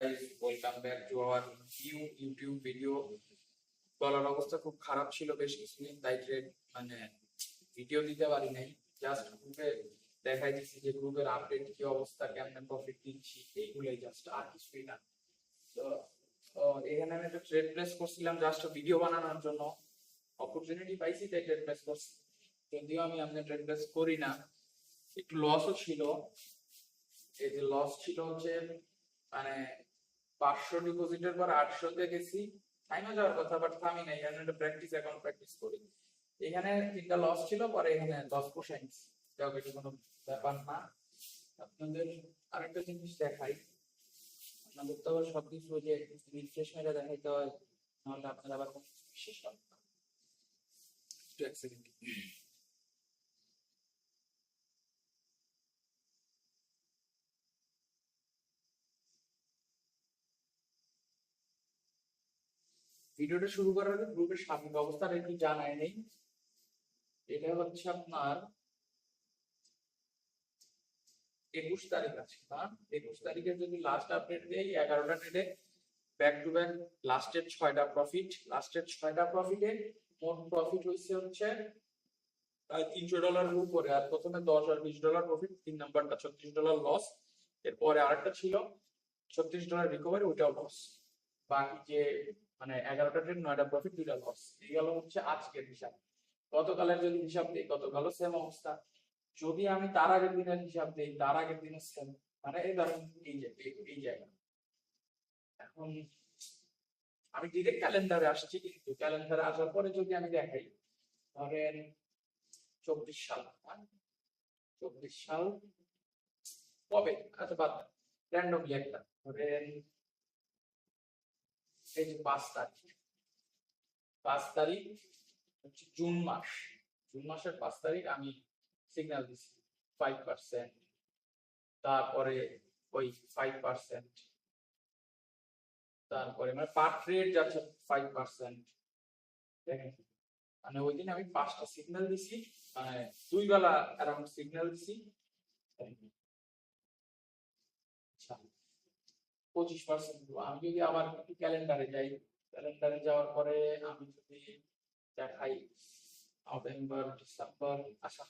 guys, welcome back to our new YouTube video. গলার অবস্থা খুব খারাপ ছিল বেশ কিছুদিন তাই মানে ভিডিও দিতে পারি নাই। জাস্ট গ্রুপে দেখাই দিচ্ছি যে গ্রুপের আপডেট কি অবস্থা কেমন প্রফিট দিচ্ছি এইগুলোই জাস্ট আর কিছুই না। তো এখানে আমি একটা ট্রেড প্লেস করছিলাম জাস্ট ভিডিও বানানোর জন্য। অপরচুনিটি পাইছি তাই ট্রেড প্লেস করছি। যদিও আমি আপনি ট্রেড প্লেস করি না একটু লসও ছিল। এই যে লস ছিল হচ্ছে মানে পাঁচশো ডিপোজিটের পর আটশোতে গেছি। টাইমে যাওয়ার কথা বাট থামি নাই, কারণ এটা প্র্যাকটিস অ্যাকাউন্ট প্র্যাকটিস করি। এখানে তিনটা লস ছিল, পরে এখানে লস পোষাই নিছি যাও এটা কোনো ব্যাপার না। আপনাদের আরেকটা জিনিস দেখাই। আপনাদের তো আবার সবকিছু যে রিফ্রেশ মেরে দেখাইতে হয়, নাহলে আপনারা আবার কোনো বিশেষ এক ভিডিওটা শুরু করার আগে গ্রুপের সার্বিক অবস্থাটা একটু জানাই নেই। এটা হচ্ছে আপনার একুশ তারিখ আছে না একুশ তারিখে যদি লাস্ট আপডেট দেই, এগারোটা ট্রেডে ব্যাক টু ব্যাক লাস্টের ছয়টা প্রফিট লাস্টের ছয়টা প্রফিটে মোট প্রফিট হয়েছে হচ্ছে তিনশো ডলারের উপরে। আর প্রথমে দশ আর বিশ ডলার প্রফিট তিন নাম্বারটা ছত্রিশ ডলার লস এরপরে আরেকটা ছিল, ছত্রিশ ডলার রিকভারি ওইটাও লস বাকি যে মানে এগারোটা ট্রেড নয়টা প্রফিট দুইটা লস এই গেল হচ্ছে আজকের হিসাব। গতকালের যদি হিসাব দিই, গতকালও সেম অবস্থা। যদি আমি তার আগের দিনের হিসাব দিই, তার আগের দিনের সেম মানে এই ধরেন, এই এই- জায়গা। এখন আমি ডিরেক্ট ক্যালেন্ডারে আসছি কিন্তু ক্যালেন্ডারে আসার পরে যদি আমি দেখাই, ধরেন চব্বিশ সাল। হ্যাঁ? চব্বিশ সাল কবে? আচ্ছা বাদ র্যান্ডমলি একটা ধরেন এই যে পাঁচ তারিখ। পাঁচ তারিখ হচ্ছে জুন মাস। জুন মাসের পাঁচ তারিখ আমি সিগন্যাল দিছি ফাইভ পার্সেন্ট তারপরে ওই ফাইভ পার্সেন্ট তারপরে মানে পার ট্রেড যাচ্ছে ফাইভ পার্সেন্ট মানে ওই দিন আমি পাঁচটা সিগন্যাল দিছি মানে দুই বেলা অ্যারাউন্ড সিগন্যাল দিছি আচ্ছা পঁচিশ পার্সেন্ট আমি যদি আবার একটু ক্যালেন্ডারে যাই ক্যালেন্ডারে যাওয়ার পরে আমি যদি দেখাই নভেম্বর, ডিসেম্বর আচ্ছা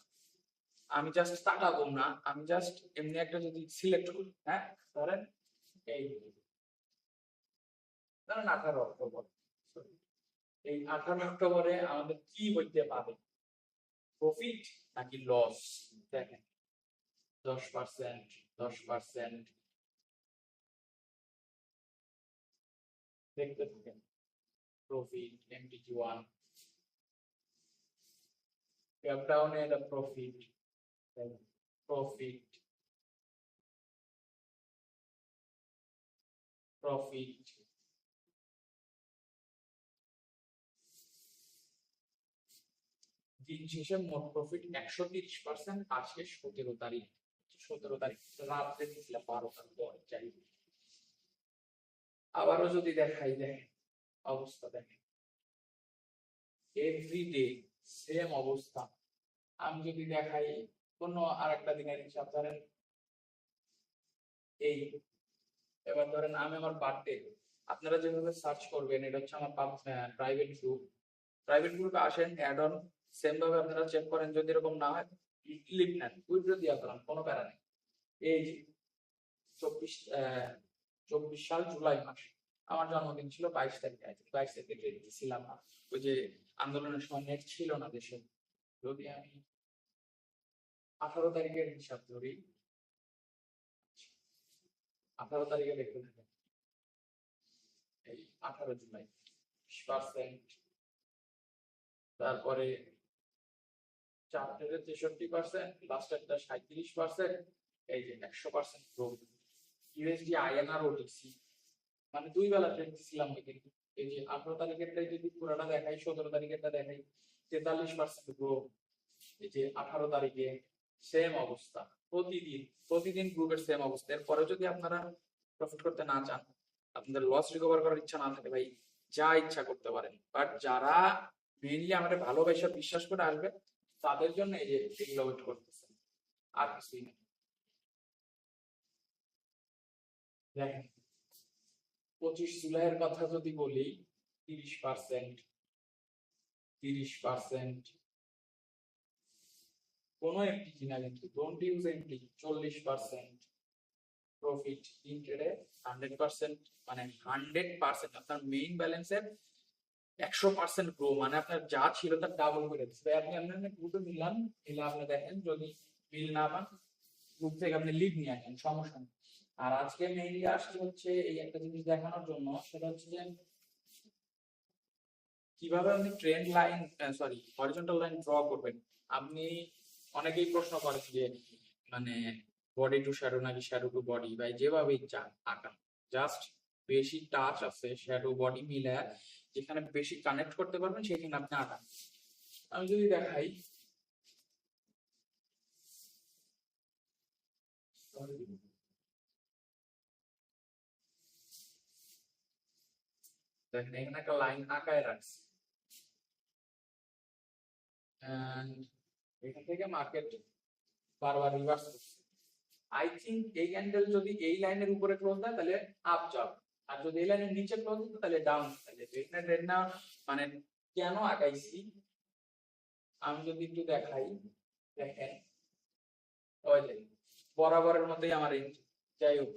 আমি জাস্ট তাকাবো না। আমি জাস্ট এমনি একটা যদি সিলেক্ট করি হ্যাঁ ধরেন এই ধরেন আঠারো অক্টোবর এই আঠারো অক্টোবরে আমাদের কি হইতে পারে? প্রফিট নাকি লস দেখেন, দশ পার্সেন্ট দশ পার্সেন্ট দেখতে থাকেন profit MTG one Cap down and a. দিন শেষে মোট প্রফিট একশো তিরিশ পার্সেন্ট আজকে সতেরো তারিখ সতেরো তারিখ, রাত্রে দিয়েছিলাম বারোটার পর হোক। আবারও যদি দেখাই, দেখেন, অবস্থা দেখেন। এভরিডে সেম অবস্থা। আমি যদি দেখাই কোন আর একটা দিনের হিসাব ধরেন। এই, এবার ধরেন আমি আমার বার্থডে আপনারা যেভাবে সার্চ করবেন, এটা হচ্ছে আমার প্রাইভেট গ্রুপ প্রাইভেট গ্রুপে আসেন অ্যাড অন সেম ভাবে আপনারা চেক করেন, যদি এরকম না হয় লিভ নেন। উইথড্র দিয়া করান কোনো প্যারা নেই। এই চব্বিশ চব্বিশ সাল জুলাই মাস। আমার জন্মদিন ছিল বাইশ তারিখে বাইশ তারিখে ছিলাম না। ওই যে আন্দোলনের সময় নেট ছিল না দেশে। যদি আমি আঠারো তারিখের হিসাব ধরি, আঠারো তারিখে দেখতে থাকেন, এই আঠারো জুলাই পার্সেন্ট তারপরে চারটের তেষট্টি পার্সেন্ট লাস্টেরটা সাঁত্রিশ পার্সেন্ট এই যে একশো পার্সেন্ট গ্রোথ ইউএসডি আইএনআর মানে দুই বেলা ওই এই যে আঠারো যদি পুরোটা দেখাই, সতেরো দেখাই, তেতাল্লিশ পার্সেন্ট গ্রোথ এই যে আঠারো তারিখে সেম অবস্থা, প্রতিদিন প্রতিদিন গ্রুপের সেম অবস্থা। এরপরে যদি আপনারা প্রফিট করতে না চান, আপনাদের লস রিকভার করার ইচ্ছা না থাকে ভাই, যা ইচ্ছা করতে পারেন। বাট যারা মেইনলি আমাদের ভালোবাসা বিশ্বাস করে আসবে, তাদের জন্য এই যে এগুলো ওয়েট করতেছে আর কিছুই না। দেখেন পঁচিশ জুলাইয়ের কথা যদি বলি, তিরিশ পার্সেন্ট তিরিশ পার্সেন্ট। কোনো একটি কিনা কিন্তু ডোন্ট ইউজ এমটি চল্লিশ পার্সেন্ট। প্রফিট তিন ট্রেডে হান্ড্রেড পার্সেন্ট মানে হান্ড্রেড পার্সেন্ট, আপনার মেইন ব্যালেন্সের একশো পার্সেন্ট গ্রো মানে আপনার যা ছিল তার ডাবল করে দিচ্ছে। আপনি আপনার গ্রুপে মিলান, মিলে আপনি দেখেন যদি মিল না পান গ্রুপ থেকে আপনি লিভ নিয়ে আসেন, সমস্যা নেই। আর আজকে মেইনলি আসছে হচ্ছে এই একটা জিনিস দেখানোর জন্য, সেটা হচ্ছে যে কীভাবে আপনি trend line sorry horizontal line draw করবেন। আপনি অনেকেই প্রশ্ন করেন যে মানে বডি টু শ্যাডো নাকি শ্যাডো টু বডি বা যেভাবে চান আঁকান জাস্ট বেশি টাচ আছে শ্যাডো বডি মিলে যেখানে বেশি কানেক্ট করতে পারবেন, সেখানে আপনি আঁকান আমি যদি দেখাই দেখেন এখানে একটা লাইন আঁকায় রাখছি এখান থেকে মার্কেট বারবার রিভার্স করছে আই থিঙ্ক এই ক্যান্ডেল যদি এই লাইনের উপরে ক্লোজ দেয়, তাহলে আপ যাবে আর যদি এই লাইনের নিচে ক্লোজ দিত তাহলে ডাউন তাহলে এখানে ট্রেড না মানে কেন আগাইছি? আমি যদি একটু দেখাই, দেখেন। বরাবরের মধ্যেই আমার এই যাই হোক।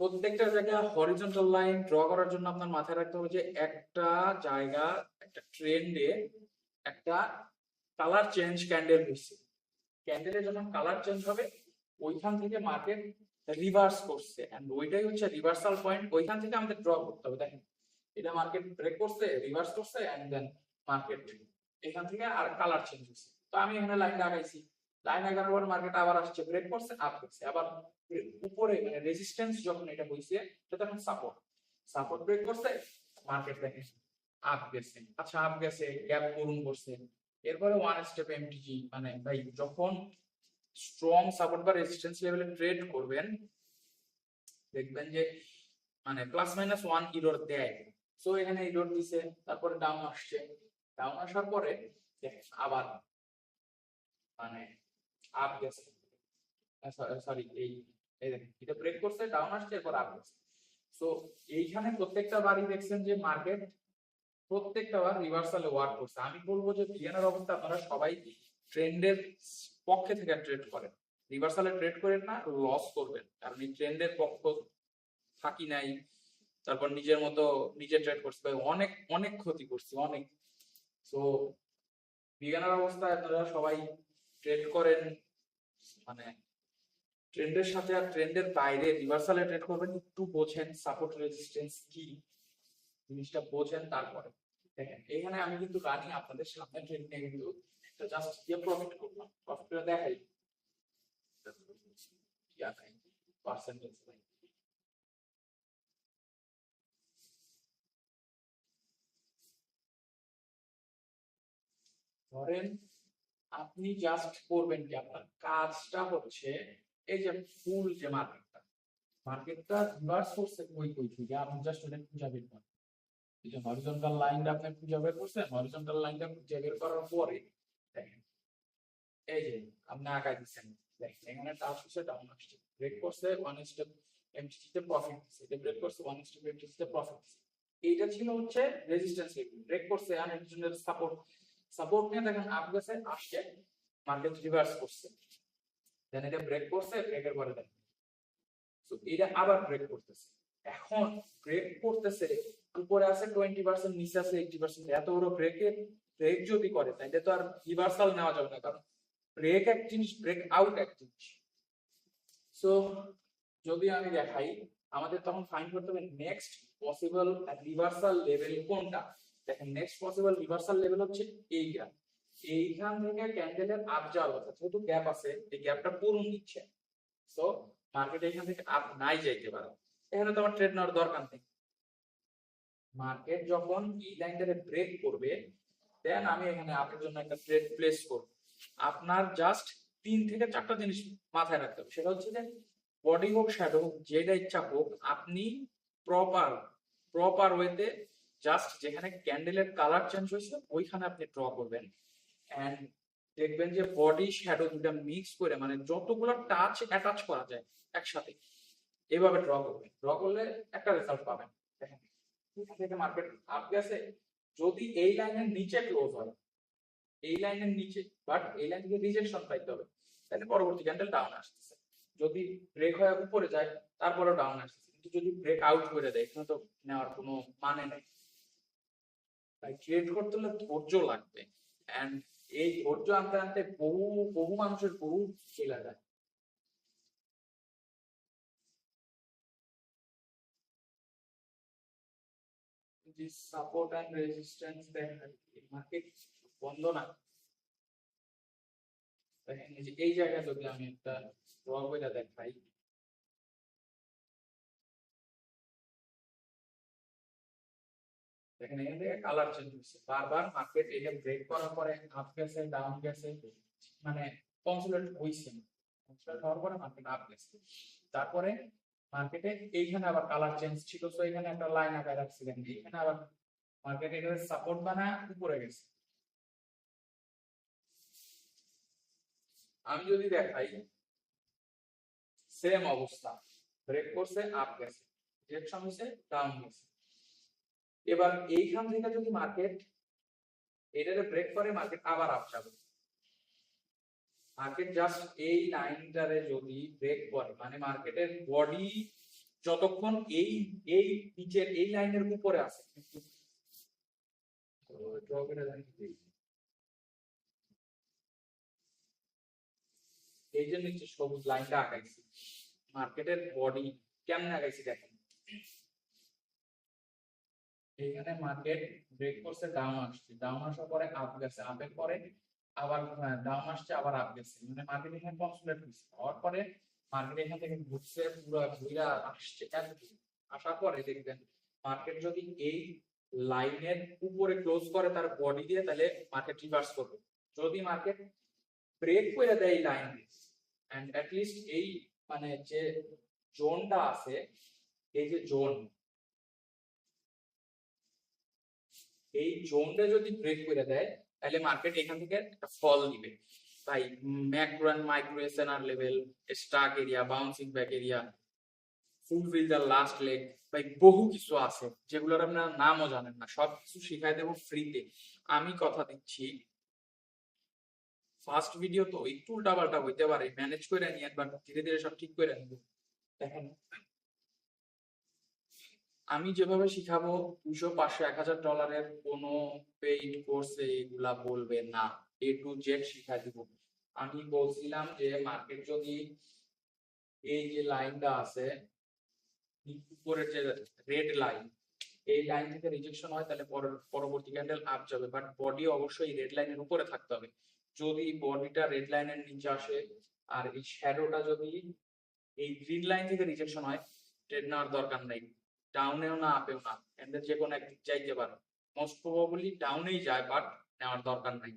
প্রত্যেকটা জায়গায় হরিজন্টাল লাইন ড্র করার জন্য আপনার মাথায় রাখতে হবে যে একটা জায়গা, একটা ট্রেন্ডে একটা কালার চেঞ্জ ক্যান্ডেল হয়েছে। ক্যান্ডেলের যখন কালার চেঞ্জ হবে, ওইখান থেকে মার্কেট রিভার্স করছে। এন্ড ওইটাই হচ্ছে রিভার্সাল পয়েন্ট ওইখান থেকে আমাদের ড্র করতে হবে। দেখেন, এটা মার্কেট ব্রেক করছে রিভার্স করছে এন্ড দেন মার্কেট এখান থেকে আর কালার চেঞ্জ হচ্ছে তো আমি এখানে লাইন লাগাইছি। লাইন লাগানোর পর মার্কেট আবার আসছে ব্রেক করছে আপ করছে। আবার উপরে মানে রেজিস্ট্যান্স যখন এটা হইছে সেটা তখন সাপোর্ট সাপোর্ট ব্রেক করছে মার্কেট দেখেন আপ গেছে। আচ্ছা আপ গেছে গ্যাপ পূরণ করছে। এরপরে ওয়ান স্টেপ এমটিজি মানে ভাই, যখন স্ট্রং সাপোর্ট বা রেজিস্ট্যান্স লেভেলে ট্রেড করবেন, দেখবেন যে মানে প্লাস মাইনাস ওয়ান ইরোর দেয়। সো এখানে ইরোর দিছে, তারপরে ডাউন আসছে। ডাউন আসার পরে আবার মানে আপ গেছে। সরি এই এই দেখেন, এটা ব্রেক করছে ডাউন আসছে, এরপর আপ সো এইখানে প্রত্যেকটা বারই দেখছেন যে মার্কেট প্রত্যেকটা বার রিভার্সালে ওয়ার্ক করছে। আমি বলব যে বিজ্ঞানের অবস্থা আপনারা সবাই ট্রেন্ডের পক্ষে থেকে ট্রেড করেন। রিভার্সালে ট্রেড করেন না লস করবেন। কারণ এই ট্রেন্ডের পক্ষ থাকি নাই, তারপর নিজের মতো নিজে ট্রেড করছে ভাই অনেক অনেক ক্ষতি করছি, অনেক। তো বিজ্ঞানের অবস্থায় আপনারা সবাই ট্রেড করেন মানে ট্রেন্ডের সাথে আর ট্রেন্ডের বাইরে রিভার্সালে ট্রেড করবেন, একটু বোঝেন সাপোর্ট রেজিস্ট্যান্স কি? জিনিসটা বোঝেন তারপরে। দেখেন, এখানে আমি কিন্তু রানি আপনাদের সামনে ট্রেড নিয়ে কিন্তু একটা জাস্ট দিয়ে প্রফিট করলাম। প্রফিটটা দেখাই। ধরেন, আপনি জাস্ট করবেন কি আপনার? কাজটা হচ্ছে এই যে ফুল যে মার্কেটটা মার্কেটটা রিভার্স করছে কই কই থেকে আপনি জাস্ট ওটা খুঁজে বের করেন। এই যে হরিজন্টাল লাইনটা আপনি খুঁজে বের করছেন হরিজন্টাল লাইনটা খুঁজে বের করার পরে দেখেন, এই যে আপনি দিচ্ছেন, দেখেন, এখানে ডাউন আসছে ব্রেক করছে ওয়ান স্টেপ এমটিসিতে প্রফিট দিচ্ছে, এটা ব্রেক করছে ওয়ান স্টেপ এমটিসিতে প্রফিট দিচ্ছে। এইটা ছিল হচ্ছে রেজিস্ট্যান্স লেভেল ব্রেক করছে আর একজনের সাপোর্ট সাপোর্ট নিয়ে দেখেন আপ গেছে আসছে মার্কেট রিভার্স করছে। দেন এটা ব্রেক করছে ব্রেকের পরে দেন। তো এটা আবার ব্রেক করতেছে। এখন ব্রেক করতেছে, উপরে আছে টোয়েন্টি পার্সেন্ট নিচে আছে এইটি পার্সেন্ট এত বড় ব্রেকে ব্রেক যদি করে তাহলে তো আর রিভার্সাল নেওয়া যাবে না, কারণ ব্রেক এক জিনিস ব্রেক আউট এক জিনিস। সো যদি আমি দেখাই, আমাদের তখন ফাইন্ড করতে হবে নেক্সট পসিবল রিভার্সাল লেভেল কোনটা? দেখেন নেক্সট পসিবল রিভার্সাল লেভেল হচ্ছে এইটা। এইখান থেকে ক্যান্ডেলের আপ যাওয়ার কথা, যেহেতু গ্যাপ আছে, এই গ্যাপটা পূরণ দিচ্ছে। সো মার্কেট এখান থেকে আপ নাই যাইতে পারে। এখানে তোমার ট্রেড নেওয়ার দরকার নেই। মার্কেট যখন এই লাইনটারে ব্রেক করবে দেন আমি এখানে আপনার জন্য একটা ট্রেড প্লেস করব। আপনার জাস্ট তিন থেকে চারটা জিনিস মাথায় রাখতে হবে। সেটা হচ্ছে যে বডি হোক শ্যাডো হোক, যেটা ইচ্ছা হোক, আপনি প্রপার প্রপার ওয়েতে জাস্ট যেখানে ক্যান্ডেলের কালার চেঞ্জ হয়েছে, ওইখানে আপনি ড্র করবেন। এন্ড দেখবেন যে বডি শ্যাডো দুটা মিক্স করে মানে যতগুলো টাচ অ্যাটাচ করা যায় একসাথে এইভাবে ড্র করবেন। ড্র করলে একটা রেজাল্ট পাবেন। মার্কেট আপ গেছে। যদি এই লাইনের নিচে ক্লোজ হয়, এই লাইনের নিচে বাট এই লাইন থেকে রিজেকশন পাইতে হবে, তাহলে পরবর্তী ক্যান্ডেল ডাউন আসতেছে। যদি ব্রেক হয়ে উপরে যায়, তারপরেও ডাউন আসতেছে। কিন্তু যদি ব্রেক আউট করে দেয়, এখানে তো নেওয়ার কোনো মানে নেই। তাই ট্রেড করতে হলে ধৈর্য লাগবে। এন্ড এই ধৈর্য আনতে আনতে বহু বহু মানুষের বহু চলে যায় সাপোর্ট এন্ড রেজিস্ট্যান্স বন্ধ না। এই জায়গায় যদি আমি একটা ড্র করে দেখাই। দেখেন এখান থেকে কালার চেঞ্জ হচ্ছে। বারবার মার্কেট এটা ব্রেক করার পরে আপ গেছে ডাউন গেছে মানে কনসোলেট হইছে কনসোলেট হওয়ার পরে মার্কেট আপ গেছে। তারপরে মার্কেটে এইখানে আবার কালার চেঞ্জ ছিল, তো এখানে একটা লাইন আকার রাখছিলেন। এখানে আবার মার্কেট এখানে সাপোর্ট বানায় উপরে গেছে। আমি যদি দেখাই সেম অবস্থা। ব্রেক করছে আপ গেছে। ডিরেকশন হয়েছে ডাউন গেছে। এবার এইখান থেকে যদি মার্কেট এটারে ব্রেক করে মার্কেট আবার আপ যাবে মার্কেট জাস্ট এই লাইনটারে যদি ব্রেক করে মানে মার্কেটের বডি যতক্ষণ এই এই নিচের, এই লাইনের উপরে আছে। এই যে নিচে সবুজ লাইনটা আঁকাইছি মার্কেটের বডি কেমন আঁকাইছি দেখেন এখানে মার্কেট ব্রেক করছে দাম আসছে। দাম আসার পরে আপ গেছে। আপের পরে আবার দাম আসছে, আবার আপ গেছে। মানে মার্কেট এখানে কনসোলেট হয়েছে হওয়ার পরে মার্কেট এখান থেকে ঘুরছে, পুরো ঘুরা আসছে আসার পরে দেখবেন মার্কেট যদি এই লাইনের উপরে ক্লোজ করে তার বডি দিয়ে, তাহলে মার্কেট রিভার্স করবে। যদি মার্কেট ব্রেক করে দেয় এই লাইন এন্ড লিস্ট এই মানে যে জোনটা আছে, এই যে জোন এই জোনটা যদি ব্রেক করে দেয়, তাহলে মার্কেট এখান থেকে একটা ফল দিবে তাই macro and micro SNR level stuck area bouncing back area fulfill the last leg ভাই বহু কিছু আছে, যেগুলোর আপনারা নামও জানেন না। সব কিছু শিখাই দেবো ফ্রিতে আমি কথা দিচ্ছি ফার্স্ট ভিডিও তো একটু উল্টাপাল্টা হইতে পারে ম্যানেজ করে নিয়ে একবার ধীরে ধীরে সব ঠিক করে নেব। দেখেন আমি যেভাবে শিখাবো, দুশো পাঁচশো এক হাজার ডলারের কোনো পেইড কোর্সে এগুলা বলবে না। এ টু জেড শিখাই দিব। আমি বলছিলাম যে মার্কেট যদি এই যে লাইনটা আছে, উপরের যে রেড লাইন এই লাইন থেকে রিজেকশন হয়, তাহলে পর- পরবর্তী ক্যান্ডেল আপ যাবে। বাট বডি অবশ্যই রেড লাইনের উপরে থাকতে হবে। যদি বডিটা রেড লাইনের নিচে আসে, আর এই শ্যাডোটা যদি এই গ্রিন লাইন থেকে রিজেকশন হয় ট্রেড নেওয়ার দরকার নেই। ডাউনেও না আপেও না। ক্যান্ডেল যে কোনো একদিক যাইতে পারে। মোস্ট প্রবাবলি ডাউনেই যায় বাট নেওয়ার দরকার নাই।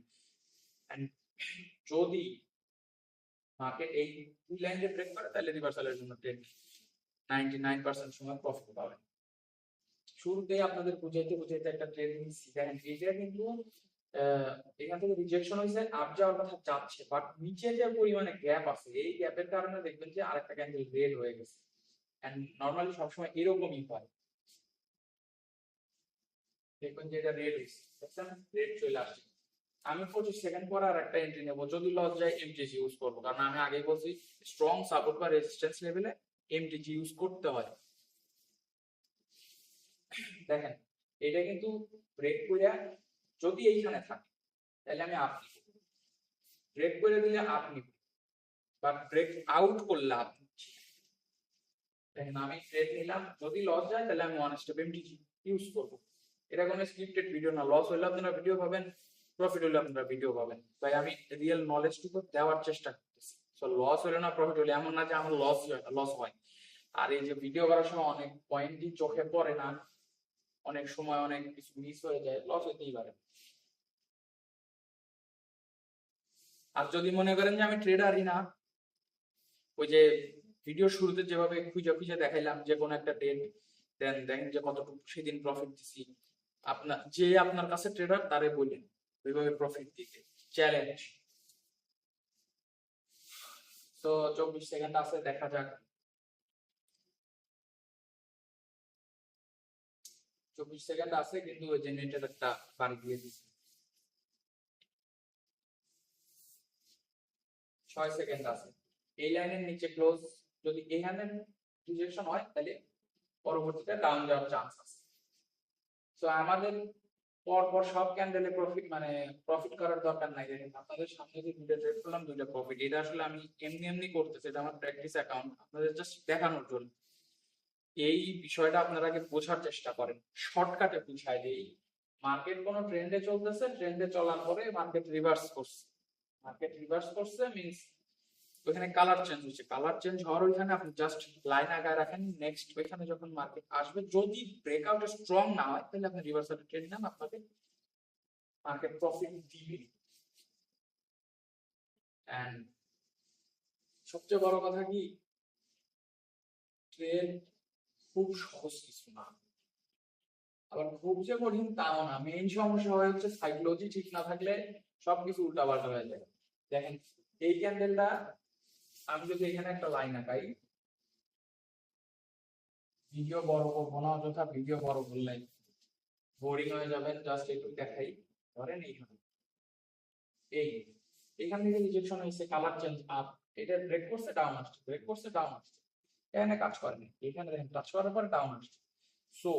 যদি এই দুই ব্রেক করে, তাহলে রিভার্সালের জন্য নাইনটি নাইন পার্সেন্ট সময় প্রফিট পাবেন। শুরুতেই আপনাদের বুঝাইতে বুঝাইতে একটা নিচ্ছি দেখেন এটা কিন্তু এখান থেকে রিজেকশন হয়েছে আপ যাওয়ার কথা যাচ্ছে বাট নিচে যে পরিমাণে গ্যাপ আছে, এই গ্যাপের কারণে দেখবেন যে আরেকটা ক্যান্ডেল রেড হয়ে গেছে। নর্মালি সবসময় এরকমই হয়। দেখবেন যে এটা রেড হয়েছে রেড চলে আসছে। আমি সেকেন্ড আর একটা এন্ট্রি নেব। যদি লস যায় এমটিজি ইউজ করব। কারণ আমি আগে বলছি স্ট্রং সাপোর্ট বা রেজিস্ট্যান্স লেভেলে এমটিজি ইউজ করতে হয়। দেখেন, এটা কিন্তু ব্রেক করে যদি এইখানে থাকে, তাহলে আমি আপনি ব্রেক করে দিলে আপ নিব। বা ব্রেক আউট করলে আপ নিচ্ছি দেখেন, আমি ট্রেড নিলাম, যদি লস যায় তাহলে আমি ওয়ান স্টেপ এমটিজি ইউজ করব। এটা কোনো স্ক্রিপ্টেড ভিডিও না লস হলে আপনারা ভিডিও পাবেন প্রফিট হলে আপনারা ভিডিও পাবেন। তাই আমি রিয়েল নলেজটুকু দেওয়ার চেষ্টা করতেছি। সো লস হলে না প্রফিট হলে এমন না যে আমার লস লস হয়। আর এই যে ভিডিও করার সময় অনেক পয়েন্টই চোখে পড়ে না, অনেক সময় অনেক কিছু মিস হয়ে যায় লস হতেই পারে। আর যদি মনে করেন যে আমি ট্রেডারই না, ওই যে ভিডিও শুরুতে যেভাবে খুঁজে খুঁজে দেখাইলাম যে কোনো একটা ট্রেন্ড দেন দেখেন যে কতটুকু সেদিন প্রফিট দিছি আপনার যে আপনার কাছে ট্রেডার তারে বলেন ওইভাবে প্রফিট দিতে। চ্যালেঞ্জ তো চব্বিশ সেকেন্ড আছে, দেখা যাক। চব্বিশ সেকেন্ড আছে, কিন্তু ওই জেনারেটার একটা বাড়ি দিয়ে দিচ্ছে ছয় সেকেন্ড আছে। এই লাইনের নিচে ক্লোজ যদি এখানে রিজেকশন হয়, তাহলে পরবর্তীতে ডাউন যাওয়ার চান্স আছে। তো আমাদের পর পর সব ক্যান্ডেলে প্রফিট মানে প্রফিট করার দরকার নাই। দেখেন, আপনাদের সামনে যে দুটো ট্রেড করলাম দুটো প্রফিট এটা আসলে আমি এমনি এমনি করতেছি, এটা আমার প্র্যাকটিস অ্যাকাউন্ট আপনাদের জাস্ট দেখানোর জন্য। এই বিষয়টা আপনারা আগে বোঝার চেষ্টা করেন। শর্টকাটে বুঝাই দেই। মার্কেট কোন ট্রেন্ডে চলতেছে ট্রেন্ডে চলার পরে মার্কেট রিভার্স করছে। মার্কেট রিভার্স করছে মিন্স ওখানে কালার চেঞ্জ হচ্ছে। কালার চেঞ্জ হওয়ার ওইখানে আপনি জাস্ট লাইন আগায় রাখেন। নেক্সট ওইখানে যখন মার্কেট আসবে, যদি ব্রেকআউট স্ট্রং না হয়, তাহলে আপনি রিভার্সাল ট্রেড নেন, আপনাকে মার্কেট প্রফিট দিবে। এন্ড সবচেয়ে বড় কথা কি? ট্রেড খুব সহজ কিছু না। আবার খুব যে কঠিন তাও না। মেইন সমস্যা হয় হচ্ছে সাইকোলজি ঠিক না থাকলে সবকিছু উল্টাপাল্টা হয়ে যায়। দেখেন, এই ক্যান্ডেলটা আমি যদি এখানে একটা লাইন আঁকাই ভিডিও বড় করব না অযথা ভিডিও বড় করলে বোরিং হয়ে যাবেন জাস্ট একটু দেখাই, ধরেন এইখানে এই এখান থেকে রিজেকশন হয়েছে কালার চেঞ্জ আপ এটা ব্রেক করছে ডাউন আসছে ব্রেক করছে ডাউন আসছে। এখানে কাজ করেনি এখানে দেখেন টাচ করার পরে ডাউন আসছে। সো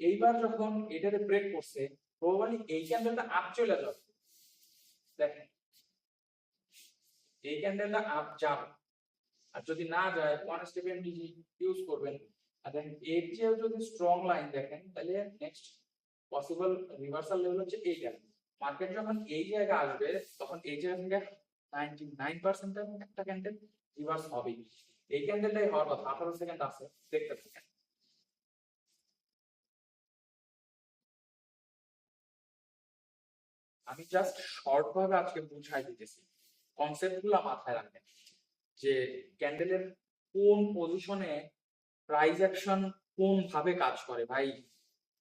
এইবার যখন এটাতে ব্রেক করছে প্রবাবলি এই ক্যান্ডেলটা আপ চলে যাবে। দেখেন, এই ক্যান্ডেলটা আপ যাবে। আর যদি না যায় ওয়ান স্টেপ এমডিজি ইউজ করবেন। আর দেখেন এর চেয়েও যদি স্ট্রং লাইন দেখেন, তাহলে নেক্সট পসিবল রিভার্সাল লেভেল হচ্ছে এইটা। মার্কেট যখন এই জায়গায় আসবে, তখন এই জায়গা থেকে নাইনটি নাইন পার্সেন্ট একটা ক্যান্ডেল রিভার্স হবে এই ক্যান্ডেলটাই হওয়ার কথা, আঠারো সেকেন্ড আছে, দেখতে থাকেন। আমি জাস্ট শর্ট ভাবে আজকে বুঝাই দিতেছি। কনসেপ্টগুলা মাথায় রাখেন যে ক্যান্ডেলের কোন পজিশনে প্রাইস অ্যাকশন কোন ভাবে কাজ করে। ভাই,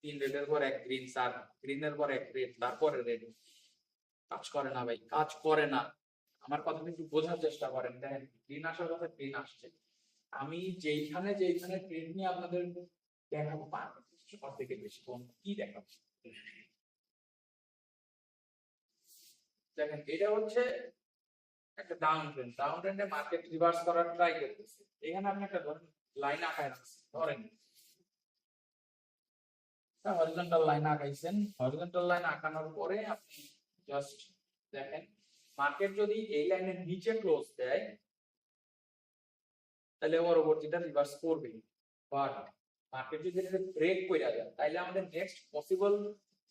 তিন রেডের পর এক গ্রিন সার গ্রিনের পর এক রেড তারপরে রেড কাজ করে না ভাই, কাজ করে না। আমার কথা একটু বোঝার চেষ্টা করেন। দেখেন গ্রিন আসার কথা গ্রিন আসছে। আমি যেইখানে যেইখানে ট্রেড নিয়ে আপনাদের দেখাবো সব থেকে বেশি কোন কি দেখাবো? দেখেন, এটা হচ্ছে একটা ডাউন ট্রেন্ড ডাউন ট্রেন্ডে মার্কেট রিভার্স করার ট্রাই করতেছে এখানে আপনি একটা ধরেন লাইন আঁকায় রাখছেন ধরেন। হরিজন্টাল লাইন আঁকাইছেন। হরিজন্টাল লাইন আঁকানোর পরে আপনি জাস্ট দেখেন মার্কেট যদি এই লাইনের নিচে ক্লোজ দেয়, তাহলে পরবর্তীটা রিভার্স করবে বাট মার্কেট যদি ব্রেক করে দেয়, তাহলে আমাদের নেক্সট পসিবল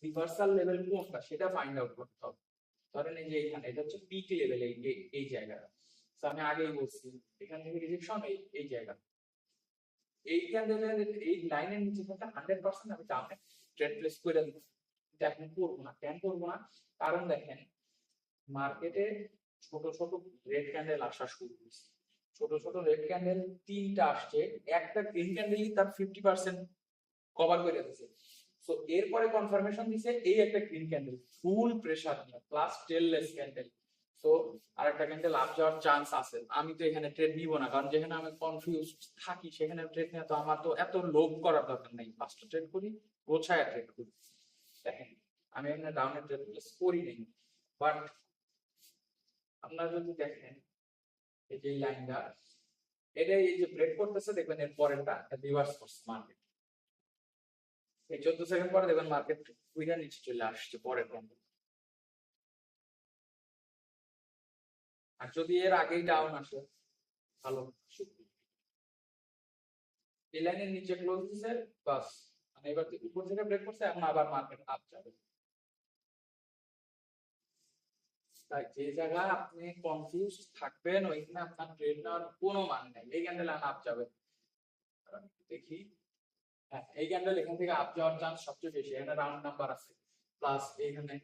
রিভার্সাল লেভেল কোনটা, সেটা ফাইন্ড আউট করতে হবে। ধরেন এই যে এখানে এটা হচ্ছে পিক লেভেল এই এই জায়গাটা। আমি আগেই বলছি, এখান থেকে রিজেকশন এই এই জায়গা। এই ক্যান্ডেলের এই লাইনের নিচে থাকা হান্ড্রেড পার্সেন্ট আমি ডাউনে ট্রেড প্লেস করে দিব। এটা এখন করব না, কেন করব না? কারণ দেখেন মার্কেটে ছোট ছোট রেড ক্যান্ডেল আসা শুরু হয়েছে। ছোট ছোট রেড ক্যান্ডেল তিনটা আসছে, একটা গ্রিন ক্যান্ডেলই তার ফিফটি পার্সেন্ট কভার করে দিয়েছে। সো এরপরে কনফার্মেশন দিছে এই একটা green candle full pressure plus tailless candle so আরেকটা ক্যান্ডেল আপ যাওয়ার চান্স আছে। আমি তো এখানে ট্রেড নিব না, কারণ যেখানে আমি কনফিউজ থাকি, সেখানে ট্রেড নিয়ে তো আমার তো এত লোভ করার দরকার নেই। পাঁচটা ট্রেড করি, গোছায় ট্রেড করি। দেখেন, আমি এখানে ডাউনের ট্রেড প্লেস করি নাই। বাট আপনারা যদি দেখেন, এই যে লাইনটা এটা এই যে ব্রেক করতেছে, দেখবেন এর পরেরটা রিভার্স করছে মার্কেট এই চোদ্দ সেকেন্ড পরে দেখবেন মার্কেট উইনার নিচে চলে আসছে ক্যান্ডেল আর যদি এর আগেই ডাউন আসে, ভালো। এই লাইনের নিচে ক্লোজ দিছে, বাস। মানে এবার উপর থেকে ব্রেক করছে, এখন আবার মার্কেট আপ যাবে। তাই যে জায়গায় আপনি কনফিউজ থাকবেন, ওইখানে আপনার ট্রেড নেওয়ার কোনো মানে নেই। এই ক্যান্ডেল আপ যাবে। দেখি। হ্যাঁ এই ক্যান্ডেল এখান থেকে আপ যাওয়ার চান্স সবচেয়ে বেশি, এখানে রাউন্ড নাম্বার আছে। প্লাস এখানে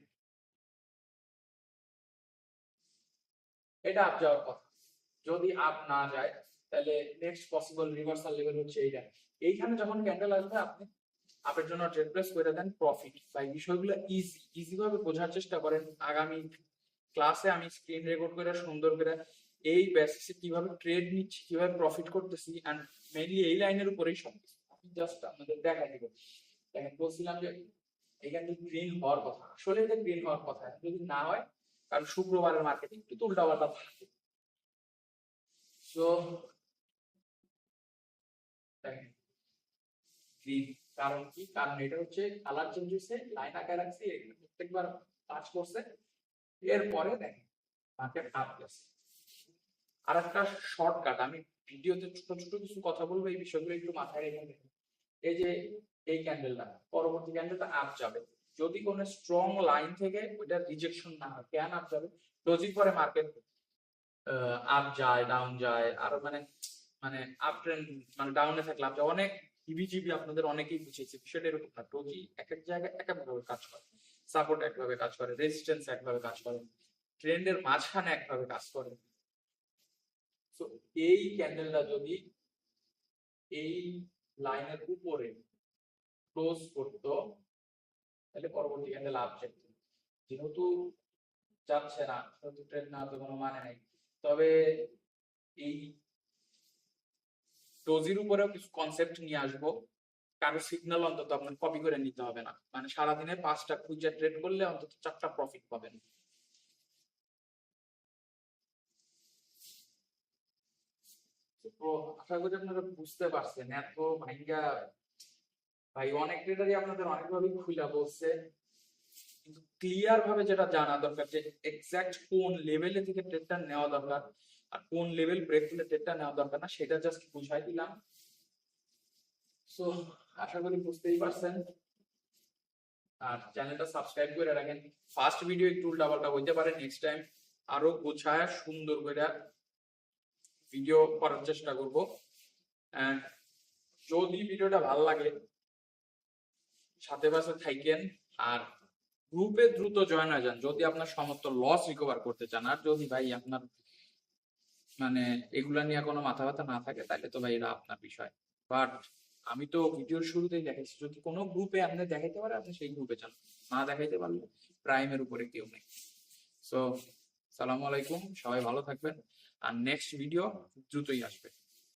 এটা আপ যাওয়ার কথা। যদি আপ না যায়, তাহলে নেক্সট পসিবল রিভার্সাল লেভেল হচ্ছে এইটা এইখানে যখন ক্যান্ডেল আসবে, আপনি আপের জন্য ট্রেড প্লেস করে দেন প্রফিট বা বিষয়গুলো ইজি ইজি ভাবে বোঝার চেষ্টা করেন। আগামী ক্লাসে আমি স্ক্রিন রেকর্ড করে, সুন্দর করে এই বেসিসে কীভাবে ট্রেড নিচ্ছি, কীভাবে প্রফিট করতেছি এন্ড মেইনলি এই লাইনের উপরেই সব জাস্ট আপনাদের দেখাই দিব। দেখেন বলছিলাম যে গ্রিন হওয়ার কথা, আসলে এটা গ্রিন হওয়ার কথা যদি না হয়, কারণ শুক্রবারের মার্কেটে একটু থাকে গ্রিন কারণ কি? কারণ এটা হচ্ছে কালার চেঞ্জ হয়েছে লাইন আকার রাখছি প্রত্যেকবার কাজ করছে। এরপরে দেখেন মার্কেট আপ গেছে। আর একটা শর্টকাট আমি ভিডিওতে ছোট ছোট কিছু কথা বলব, এই বিষয়গুলো একটু মাথায় রেখে দেখেন। এই যে এই ক্যান্ডেলটা পরবর্তী ক্যান্ডেলটা আপ যাবে। যদি কোনো স্ট্রং লাইন থেকে ওটা রিজেকশন না হয়, কেন আপ যাবে? ডোজি পরে মার্কেট আপ যায় ডাউন যায়, আর মানে মানে আপ ট্রেন্ড মানে ডাউনে থাকলে আপ যায়। অনেক হিবিজিবি আপনাদের অনেকেই বুঝেছে বিষয়টা এরকম না। ডোজি এক এক জায়গায় এক এক ভাবে কাজ করে। সাপোর্ট একভাবে কাজ করে রেজিস্ট্যান্স একভাবে কাজ করে ট্রেন্ডের মাঝখানে একভাবে কাজ করে। তো এই ক্যান্ডেলটা যদি, এই লাইনের উপরে ক্লোজ করতো, তাহলে পরবর্তী ক্যান্ডেল আপ যেত। যেহেতু যাচ্ছে না সেহেতু ট্রেড না, তো কোনো মানে নেই। তবে এই ডোজির উপরেও কিছু কনসেপ্ট নিয়ে আসব। কারও সিগন্যাল অন্তত আপনার কপি করে নিতে হবে না। মানে সারাদিনে পাঁচটা খুঁজে ট্রেড করলে অন্তত চারটা প্রফিট পাবেন। আশা করি আপনারা বুঝতে পারছেন, এত ভাইঙ্গা ভাই, অনেক আপনাদের অনেকভাবে বলছে। কিন্তু ক্লিয়ার ভাবে যেটা জানা দরকার যে কোন লেভেলে থেকে ট্রেডটা নেওয়া দরকার আর কোন লেভেল ব্রেক হলে ট্রেডটা নেওয়া দরকার না, সেটা জাস্ট বুঝাই দিলাম। সো আশা করি বুঝতেই পারছেন। আর চ্যানেলটা সাবস্ক্রাইব করে রাখেন। ফার্স্ট ভিডিও একটু উল্টাপাল্টা হইতে পারে নেক্সট টাইম আরও গোছায় সুন্দর করে ভিডিও করার চেষ্টা করব। And যদি ভিডিওটা ভালো লাগে, সাথে পাশে থাকেন আর গ্রুপে দ্রুত জয়েন হয়ে যান। যদি আপনার সমস্ত লস রিকভার করতে চান, আর যদি ভাই আপনার মানে এগুলা নিয়ে কোনো মাথা ব্যথা না থাকে, তাহলে তো ভাই এটা আপনার বিষয়। বাট আমি তো ভিডিওর শুরুতেই দেখাইছি, যদি কোনো গ্রুপে আপনি দেখাইতে পারে আপনি সেই গ্রুপে যান। না দেখাইতে পারলে প্রাইমের উপরে কেউ নেই। সো সালামু আলাইকুম, সবাই ভালো থাকবেন। আর নেক্সট ভিডিও দ্রুতই আসবে।